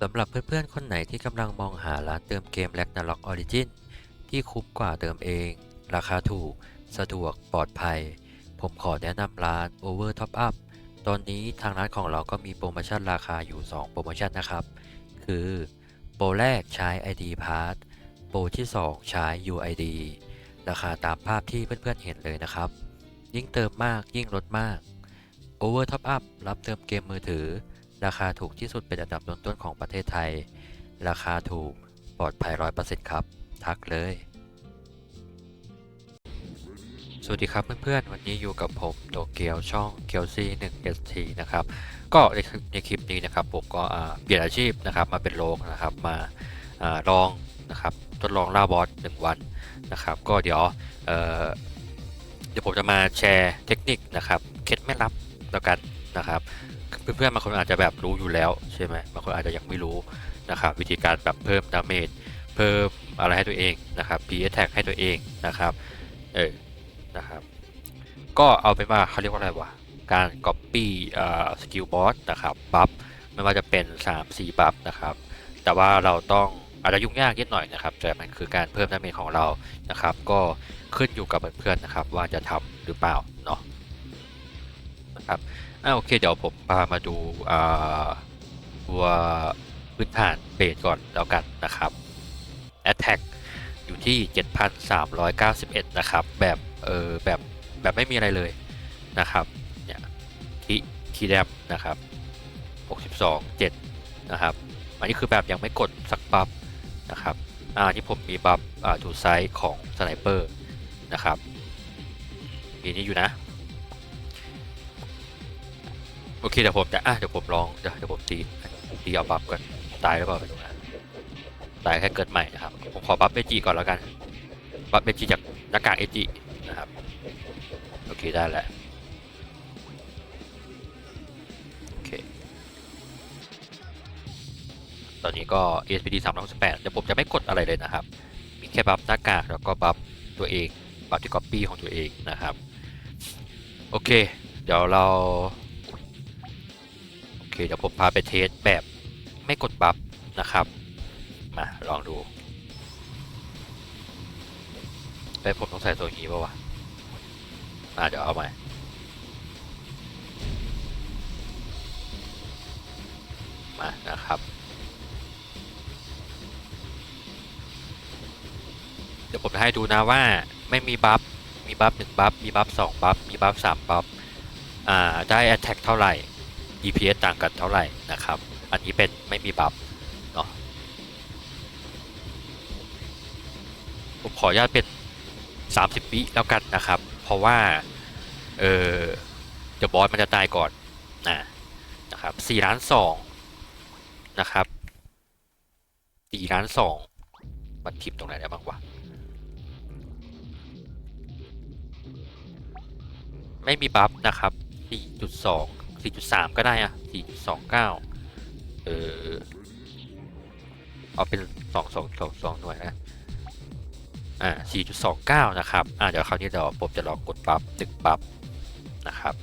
สำหรับเพื่อนๆ คนไหนที่กำลังมองหาร้านเติมเกม Ragnarok Origin ที่คุ้มกว่าเติมเอง ราคาถูก สะดวก ปลอดภัย ผมขอแนะนำร้าน Over Top Up ตอนนี้ทางร้านของเราก็มีโปรโมชั่นราคาอยู่ 2 โปรโมชั่นนะครับ คือ โปรแรกใช้ ID Pass โปรที่ 2 ใช้ UID ราคาตามภาพที่เพื่อนๆ เห็นเลยนะครับ ยิ่งเติมมากยิ่งลดมาก Over Top Up รับเติมเกมมือถือ ราคาถูกที่สุดเป็นอันดับต้นๆของประเทศไทย ราคาถูกปลอดภัย100%ครับ ทักเลย สวัสดีครับเพื่อนๆ วันนี้อยู่กับผมโตเกียวช่องเกียวซี1 ST นะครับ ก็ในคลิปนี้นะครับผมก็เปลี่ยนอาชีพนะครับมาเป็นโลกนะครับมาลองนะครับทดลองล่าบอส1วันนะครับ ก็เดี๋ยวเเดี๋ยวผมจะมาแชร์เทคนิคนะครับ เคล็ดไม่ลับแล้วกันนะครับ เพื่อนๆบางคนอาจจะแบบรู้อยู่แล้วใช่ไหมบางคนอาจจะยังไม่รู้นะครับวิธีการแบบเพิ่มดาเมจเพิ่มอะไรให้ตัวเองนะครับ P attack ให้ตัวเองนะครับเออนะครับก็เอาเป็นว่าเขาเรียกว่าอะไรวะการ copy เอ่อสกิลบอสนะครับบัฟไม่ว่าจะเป็น 3 4บัฟนะครับแต่ว่าเราต้องอาจจะยุ่งยากนิดหน่อยนะครับ แต่มันคือการเพิ่มดาเมจของเรานะครับ ก็ขึ้นอยู่กับเพื่อนๆนะครับ ว่าจะทำหรือเปล่าเนาะนะครับ อ่าโอเค เดี๋ยวผมพามาดูอ่าตัวพื้นฐานเบสก่อนแล้วกันนะครับ Attack อยู่ที่ 7,391 นะครับ แบบเออแบบแบบไม่มีอะไรเลยนะครับเนี่ยคีคีแดมนะครับ 62 7 นะครับ อันนี้คือแบบยังไม่กดสักบัฟนะครับอ่านี่ผมมีบัฟอ่าทูไซส์ของสไนเปอร์นะครับมีนี้อยู่นะ อเคเดี๋ยวผมจะอะเดี๋ยวผมลองเดี๋ยวเดี๋ยวผมตีตีเอาบัฟก่อนตายหรือเปล่าไม่รู้นะตายแค่เกิดใหม่นะครับผมขอบัฟเอจีก่อนแล้วกันบัฟเอจีจากหน้ากากเอจีนะครับโอเคได้แล้วโอเคตอนนี้ก็ ESPD 368เดี๋ยวผมจะไม่กดอะไรเลยนะครับ มีแค่บัฟหน้ากากแล้วก็บัฟตัวเองบัฟที่ก๊อปปี้ของตัวเองนะครับ โอเค เดี๋ยวเรา เคเดี๋ยวผมพาไปเทสแบบไม่กดบัฟนะครับ มาลองดูไปผมต้องใส่ตัวนี้ป่าวะมาเดี๋ยวเอาใหม่มานะครับ เดี๋ยวผมจะให้ดูนะว่าไม่มีบัฟ มีบัฟหนึ่งบัฟ มีบัฟสองบัฟ มีบัฟสามบัฟ อ่า ได้ attack เท่าไหร่ DPS ต่างกันเท่าไหร่นะครับ อันนี้เป็นไม่มีบัฟเนาะผมขออนุญาตเป็น 30 วิแล้วกันนะครับ เพราะว่าเออเดี๋ยวบอสมันจะตายก่อนนะนะครับ4ล้าน2นะครับ4ล้าน2มันทิมตรงไหนได้บ้างวะไม่มีบัฟนะครับ4.2 4.3 ก็ได้อะ4.29 เออ เอาเป็น 2 2 2 2 หน่วยนะ อ่า 4.29 นะครับ อ่า เดี๋ยวคราวนี้เดี๋ยวผมจะลองกดปรับตึกปรับนะครับ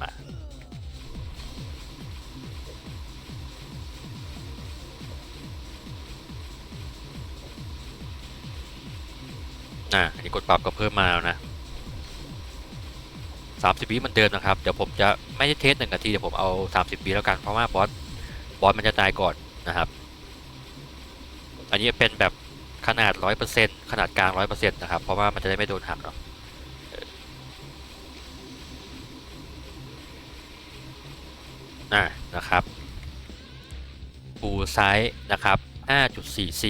มาอ่าอันนี้กดปรับก็เพิ่มมาแล้วนะ 30วิมันเดิมนะครับ เดี๋ยวผมจะไม่ได้เทสหนึ่งนาทีเดี๋ยวผมเอา 30วิแล้วกัน เพราะว่าบอสบอสมันจะตายก่อนนะครับ อันนี้เป็นแบบขนาด 100%ขนาดกลาง 100%นะครับ เพราะว่ามันจะได้ไม่โดนหักเนาะเอออ่านะครับฟูไซส์นะครับ 5.44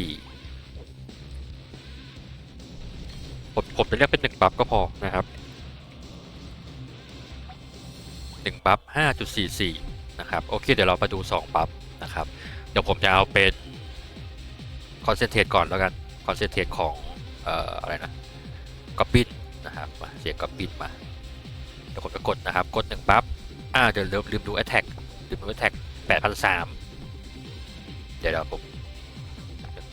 ผมผมจะเรียกเป็น1บัฟก็พอนะครับ 1บัฟ5.44 นะครับ โอเค เดี๋ยวเรามาดู 2 บัฟนะครับ เดี๋ยวผมจะเอาเป็นคอนเซนเทรตก่อนแล้วกัน คอนเซนเทรตของเอ่ออะไรนะก๊อปปี้นะครับมาเสียก๊อปปี้มาเดี๋ยวผมจะกดนะครับ กด1บัฟอ่าเดี๋ยวลืมลืมดู attack ลืมดู attack 8,003เดี๋ยวเดี๋ยวผม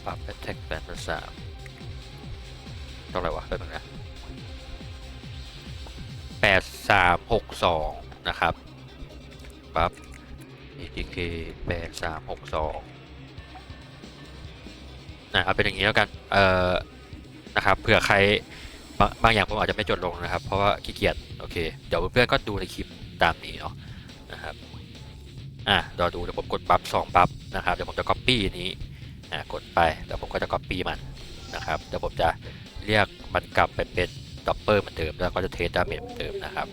ปรับ attack 8,003เท่าไรวะเป็นไงนะ8362 นะครับปั๊บ ATK 8362นะเอาเป็นอย่างนี้แล้วกันเอ่อนะครับเผื่อใครบางบางอย่างผมอาจจะไม่จดลงนะครับ เพราะว่าขี้เกียจโอเค เดี๋ยวเพื่อนๆก็ดูในคลิปตามนี้เนาะนะครับอะรอดูเดี๋ยวผมกดบัฟสองบัฟนะครับเดี๋ยวผมจะ copy อันนี้อะกดไปเดี๋ยวผมก็จะ copy มันนะครับเดี๋ยวผมจะเรียกมันกลับไปเป็นดับเบิลเหมือนเดิมแล้วก็จะเทสดาเมจเหมือนเดิมนะครับ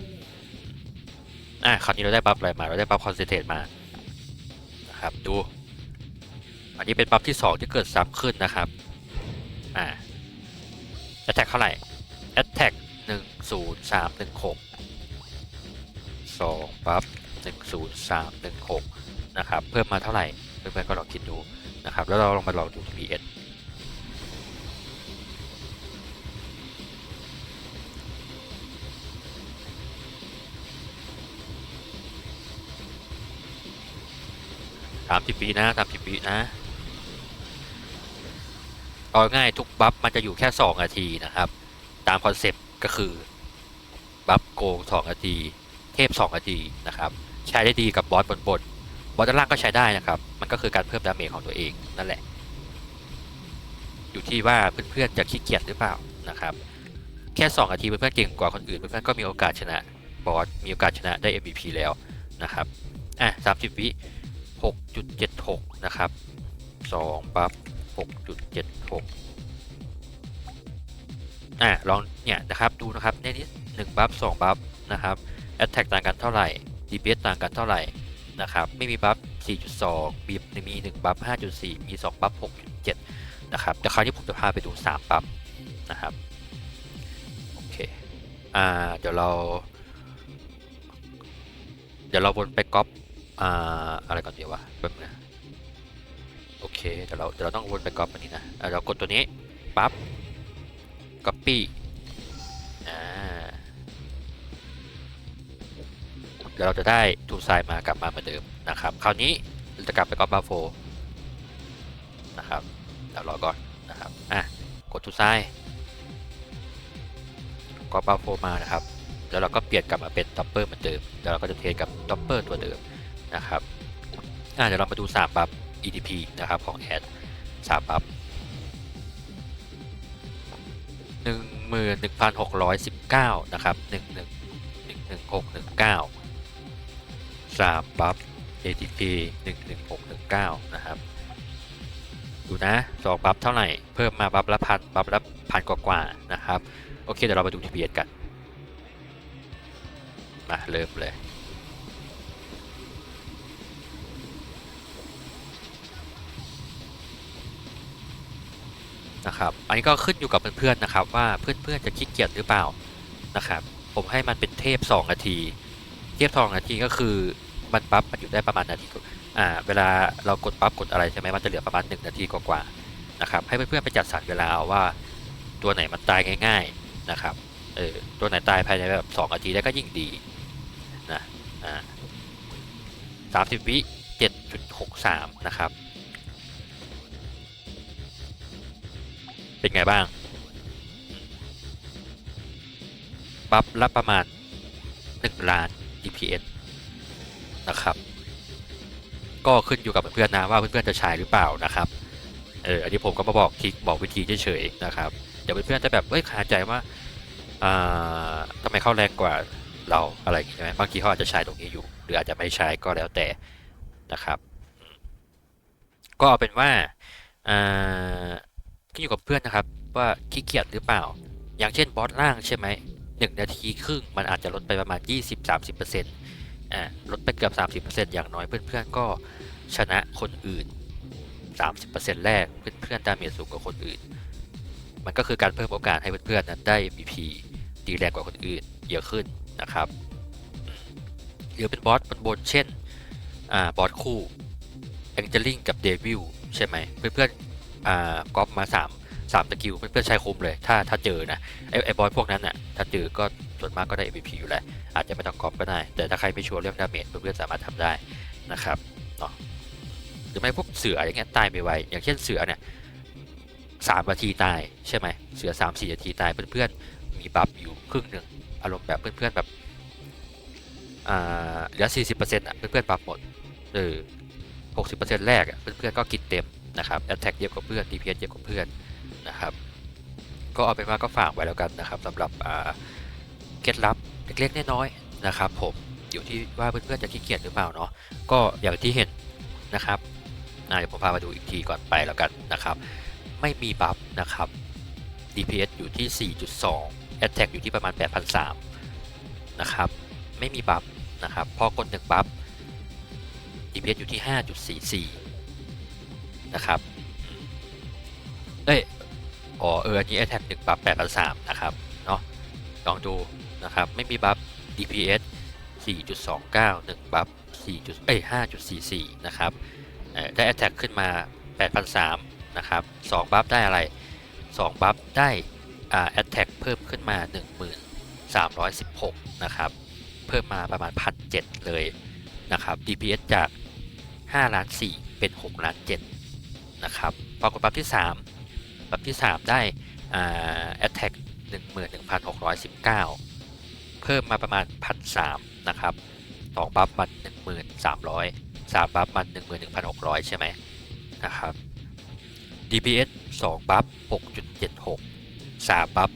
อะคราวนี้เราได้บัฟอะไรมา เราได้บัฟคอนเซนเทรตมา นะครับ ดู อันนี้เป็นบัฟที่ 2 ที่เกิดซ้ำขึ้นนะครับ อ่า attack เท่าไหร่ attack 1 0 3 1 6 2บัฟ1 0 3 1 6นย์สามหนึ่งหกนะครับ เพิ่มมาเท่าไหร่ เพื่อนๆก็ลองคิดดูนะครับ แล้วเราลองมาลองดู TPS ามสิบปีนะสามสิบปีนะเอาง่ายทุกบัฟมันจะอยู่แค่2นาทีนะครับ ตามคอนเซปต์ก็คือบัฟโกง2นาที เทพ2นาทีนะครับ ใช้ได้ดีกับบอสบนบนบอสด้านล่างก็ใช้ได้นะครับ มันก็คือการเพิ่มดาเมจของตัวเองนั่นแหละ อยู่ที่ว่าเพื่อนๆจะขี้เกียจหรือเปล่านะครับ แค่ 2 นาทีเพื่อนๆเก่งกว่าคนอื่นเพื่อนๆก็มีโอกาสชนะบอสมีโอกาสชนะได้ MVP แล้วนะครับอะ30 วิ 6.76 นะครับ2บัฟ6.76 อะลองเนี่ยนะครับดูนะครับในนี้1บัฟ2บัฟนะครับ Attack ต่างกันเท่าไหร่ DPS ต่างกันเท่าไหร่นะครับไม่มีบัฟ 4.2 มีมี1บัฟ 5.4 มี 2 บัฟ 6.7 นะครับแต่คราวนี้ผมจะพาไปดู 3 บัฟนะครับโอเคอ่าเดี๋ยวเรา เดี๋ยวเราวนไปก๊อป อ่าอะไรก่อนดีวะแป๊บนะโอเคเดี๋ยวเราเดี๋ยวเราต้องวนไปก๊อปอันนี้นะเรากดตัวนี้ปั๊บ copy อ่าเดี๋ยวเราจะได้ทูไซน์มากลับมาเหมือนเดิมนะครับ คราวนี้เราจะกลับไปก๊อปบาโฟนะครับเดี๋ยวรอก่อนนะครับอะกดทูไซน์ก๊อปบาโฟมานะครับแล้วเราก็เปลี่ยนกลับมาเป็นดับเบิลเหมือนเดิมแล้วเราก็จะเทกับดับเบิลตัวเดิม นะครับอะเดี๋ยวเรามาดู3บัฟ EDP นะครับของแอดสามบัฟหนึ่งหมื่นหนึ่งพันหกร้อยสิบเก้านะครับหนึ่งหนึ่งหนึ่งหนึ่งหกหนึ่งเก้าสามบัฟ ATP หนึ่งหนึ่งหกหนึ่งเก้านะครับ ดูนะสองบัฟเท่าไหร่ เพิ่มมาบัฟละพันบัฟละพันกว่าๆนะครับ โอเค เดี๋ยวเรามาดู TPS กัน มาเริ่มเลย นะครับอันนี้ก็ขึ้นอยู่กับเพื่อนๆนะครับ ว่าเพื่อนๆจะขี้เกียจหรือเปล่านะครับ ผมให้มันเป็นเทพ 2 นาที เทพ2นาทีก็คือมันปั๊บมันอยู่ได้ประมาณนาทีอ่าเวลาเรากดปั๊บกดอะไรใช่ไหมมันจะเหลือประมาณ 1 นาทีกว่าๆนะครับให้เพื่อนๆไปจัดสรรเวลาเอาว่าตัวไหนมันตายง่าย ๆนะครับเออตัวไหนตายภายในแบบ2นาทีได้ก็ยิ่งดีนะอ่าสามสิบวิเจ็ดจุดหกสามนะครับ เป็นไงบ้าง บัฟละประมาณ 1 ล้าน DPS นะครับ ก็ขึ้นอยู่กับเพื่อนๆนะว่าเพื่อนๆจะใช้หรือเปล่านะครับ เอออันนี้ผมก็มาบอกทริกบอกวิธีเฉยๆนะครับ เดี๋ยวเพื่อนๆจะแบบเอ้ยคาใจว่าอ่าทำไมเข้าแรงกว่าเราอะไรอย่างงี้ใช่ไหมบางทีเขาอาจจะใช้ตรงนี้อยู่ หรืออาจจะไม่ใช้ก็แล้วแต่นะครับ ก็เอาเป็นว่าอ่า ขึ้นอยู่กับเพื่อนนะครับ ว่าขี้เกียจหรือเปล่า อย่างเช่นบอสล่างใช่ไหมหนึ่งนาทีครึ่งมันอาจจะลดไปประมาณ 20-30%อ่าลดไปเกือบ 30%อย่างน้อยเพื่อนๆก็ชนะคนอื่น 30%แรกเพื่อนๆดาเมจสูงกว่าคนอื่น มันก็คือการเพิ่มโอกาสให้เพื่อนๆนั้นได้ MVP ตีแรงกว่าคนอื่นเยอะขึ้นนะครับหรือเป็นบอสบนๆเช่นอ่าบอสคู่แองเจลิงกับเดวิลใช่ไหมเพื่อนๆ อ่าก๊อปมา3 3สกิลเพื่อนๆใช้คุ้มเลย ถ้าถ้าเจอนะไอไอบอสพวกนั้นน่ะถ้าเจอก็ส่วนมากก็ได้ MVP อยู่แหละอาจจะไม่ต้องก๊อปก็ได้ แต่ถ้าใครไม่ชัวร์เรื่องดาเมจเพื่อนๆสามารถทำได้นะครับเนาะหรือไม่พวกเสืออย่างเงี้ยตายไปไวอย่างเช่นเสือเนี่ยสามนาทีตายใช่ไหมเสือสามสี่นาทีตายเพื่อนๆมีบัฟอยู่ครึ่งหนึ่งอารมณ์แบบเพื่อนๆแบบอ่าเหลือสี่สิบเปอร์เซ็นต์อะ เพื่อนๆบัฟหมดเออหกสิบเปอร์เซ็นต์แรกอะ เพื่อนๆก็กินเต็ม นะครับ attack เยอะกว่าเพื่อน DPS เยอะกว่าเพื่อนนะครับก็เอาเป็นว่าก็ฝากไว้แล้วกันนะครับสำหรับเคล็ดลับเล็กๆน้อยๆนะครับ ผมอยู่ที่ว่าเพื่อนๆจะขี้เกียจหรือเปล่าเนาะก็อย่างที่เห็นนะครับอ่าเดี๋ยวผมพามาดูอีกทีก่อนไปแล้วกันนะครับ ไม่มีบัฟนะครับ DPS อยู่ที่ 4.2 Attack อยู่ที่ประมาณ 8,003นะครับ ไม่มีบัฟนะครับ พอกดหนึ่งบัฟ DPS อยู่ที่ 5.44 นะครับเอ้ยอ๋อเอออันนี้ Attack 1บัฟ8,003นะครับเนาะลองดูนะครับ ไม่มีบัฟ DPS 4.29 1 บัฟ4จุดเอ้ย5.44 นะครับได้ Attack ขึ้นมา8,003นะครับ 2 บัฟได้อะไร 2 บัฟได้อ่า Attack เพิ่มขึ้นมา 1316 นะครับ เพิ่มมาประมาณ1,007เลยนะครับ DPS จาก5ล้าน4เป็น6ล้าน7 นะครับปรากฏบัฟที่3บัฟที่ 3 ได้อ่า Attack 11,619 เพิ่มมาประมาณ1,003นะครับ2บัฟมัน 1,300 3บัฟมัน 11,600 ใช่ไหมนะครับ DPS 2บัฟ6.76 3บัฟ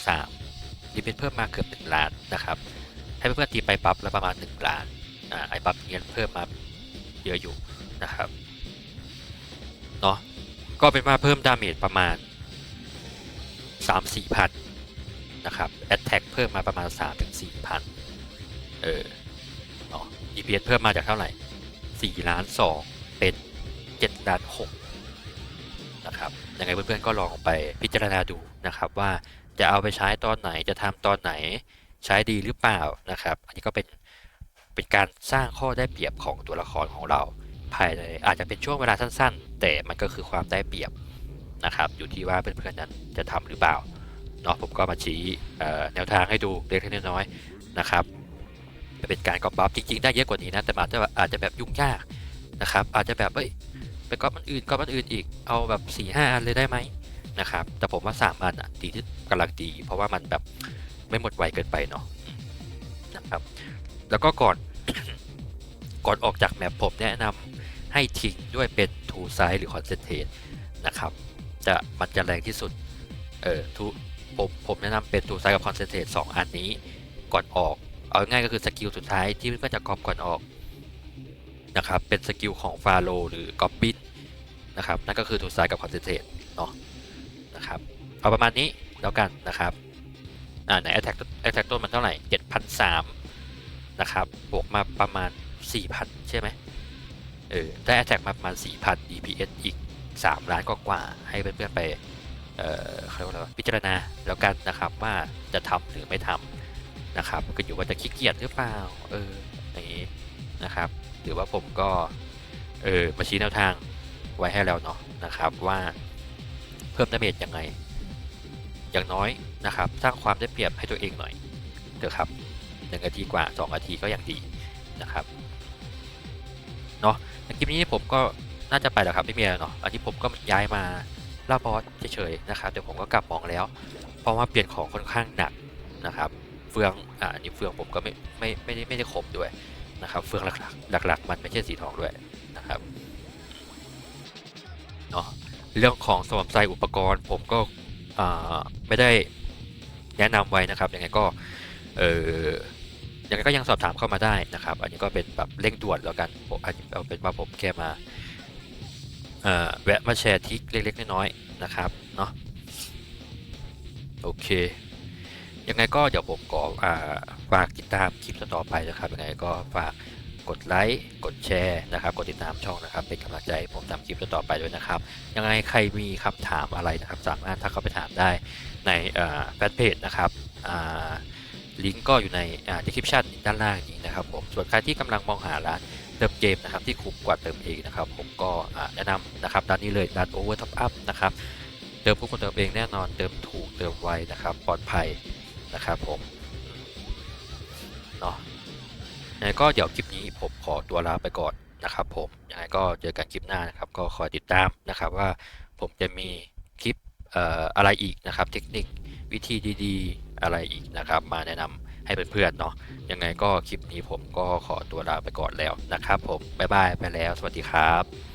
7.63 DPS เพิ่มมาเกือบ 1 ล้านนะครับ ให้เพื่อนๆตีไปบัฟแล้วประมาณ 1 ล้านอ่าไอ้บัฟเนี้ยเพิ่มมาเยอะอยู่นะครับ เนาะก็เป็นว่าเพิ่มดาเมจประมาณ 3-4พันนะครับ Attack เพิ่มมาประมาณ 3-4พันเออเนาะ DPS เพิ่มมาจากเท่าไหร่ 4 ล้าน 2 เป็น 7 ล้าน6นะครับยังไงเพื่อนๆก็ลองไปพิจารณาดูนะครับว่าจะเอาไปใช้ตอนไหนจะทำตอนไหนใช้ดีหรือเปล่านะครับ อันนี้ก็เป็นเป็นการสร้างข้อได้เปรียบของตัวละครของเรา ภายในอาจจะเป็นช่วงเวลาสั้นๆ แต่มันก็คือความได้เปรียบนะครับ อยู่ที่ว่าเพื่อนๆนั้นจะทำหรือเปล่าเนาะผมก็มาชี้แนวทางให้ดูเล็กๆน้อยๆนะครับจะเป็นการกอปบัฟจริงๆ ได้เยอะกว่านี้นะ แต่อาจจะอาจจะแบบยุ่งยากนะครับ อาจจะแบบเอ้ยไปกอปมันอื่นกอปมันอื่นอีกเอาแบบ4ี่ห้าอันเลยได้ไหมนะครับ แต่ผมว่า3อันอะดีที่กำลังดี เพราะว่ามันแบบไม่หมดไวเกินไปเนาะนะครับ แล้วก็ก่อนก่อนออกจากแมปผมแนะนำ ให้ทิ้งด้วยเป็นทูไซ e หรือ Concentrate นะครับจะมันจะแรงที่สุดเออทูผมผมแนะนำเป็นทูไซ e กับ Concentrate 2อันนี้ก่อนออก เอาง่ายก็คือสกิลสุดท้ายที่เพื่อนจะกรอบก่อนออกนะครับเป็นสกิลของฟาโลหรือกอบบินนะครับนั่นก็คือทูไซ e กับ Concentrate เนาะนะครับเอาประมาณนี้แล้วกันนะครับอ่าใน attack attack ต้นมันเท่าไหร่7,003นะครับบวกมาประมาณ 4,000 ใช่ไหม เออได้ attack มาประมาณ 4,000 DPS อีก 3 ล้านกว่าๆให้เพื่อนๆไปเอ่อเขาเรียกว่าพิจารณาแล้วกันนะครับว่าจะทำหรือไม่ทำนะครับก็อยู่ว่าจะขี้เกียจหรือเปล่าเอออย่างนี้นะครับหรือว่าผมก็เออมาชี้แนวทางไว้ให้แล้วเนาะนะครับว่าเพิ่มดาเมจยังไง อย่างน้อยนะครับสร้างความได้เปรียบให้ตัวเองหน่อยเถอะครับหนึ่งนาทีกว่าสอนาทีก็ยังดีนะครับเนาะ คลิปนี้ผมก็น่าจะไปแล้วครับไม่มีอะไรเนาะอันนี้ผมก็ย้ายมาล่าบอสเฉยๆนะครับเดี๋ยวผมก็กลับมองแล้ว เพราะว่าเปลี่ยนของค่อนข้างหนักนะครับ เฟืองอ่าอันนี้เฟืองผมก็ไม่ไม่ไม่ได้ไม่ได้ครบด้วยนะครับ เฟืองหลักๆหลัก ๆ มันไม่ใช่สีทองด้วยนะครับเนาะเรื่องของสวมใส่อุปกรณ์ ผมก็อ่าไม่ได้แนะนำไว้นะครับยังไงก็เออ ยังไงก็ยังสอบถามเข้ามาได้นะครับ อันนี้ก็เป็นแบบเร่งด่วนแล้วกันผมอันนี้เอาเป็นว่าผมแค่มาแวะมาแชร์ทริคเล็กๆน้อยๆนะครับเนาะโอเค ยังไงก็เดี๋ยวผมก็อ่าฝากติดตามคลิปต่อไปนะครับยังไงก็ฝากกดไลค์กดแชร์นะครับ กดติดตามช่องนะครับ เป็นกำลังใจผมทำคลิปต่อไปด้วยนะครับ ยังไงใครมีคำถามอะไรนะครับ สามารถทักเข้าไปถามได้ในแฟนเพจนะครับ ลิงก์ก็อยู่ในอ่า description ด้านล่างนี้นะครับผมส่วนใครที่กำลังมองหาร้านเติมเกมนะครับที่คุ้มกว่าเติมเองนะครับผมก็แนะนำนะครับร้านนี้เลยร้าน Over Top Up นะครับเติมคุ้มกว่าเติมเองแน่นอนเติมถูกเติมไวนะครับปลอดภัยนะครับผมเนาะยังไงก็เดี๋ยวคลิปนี้ผมขอตัวลาไปก่อนนะครับผมยังไงก็เจอกันคลิปหน้านะครับก็คอยติดตามนะครับว่าผมจะมีคลิปเอ่ออะไรอีกนะครับ เทคนิควิธีดีๆ อะไรอีกนะครับ มาแนะนำให้เพื่อนๆเนาะยังไงก็คลิปนี้ผมก็ขอตัวลาไปก่อนแล้วนะครับ ผมบ๊ายบายไปแล้ว สวัสดีครับ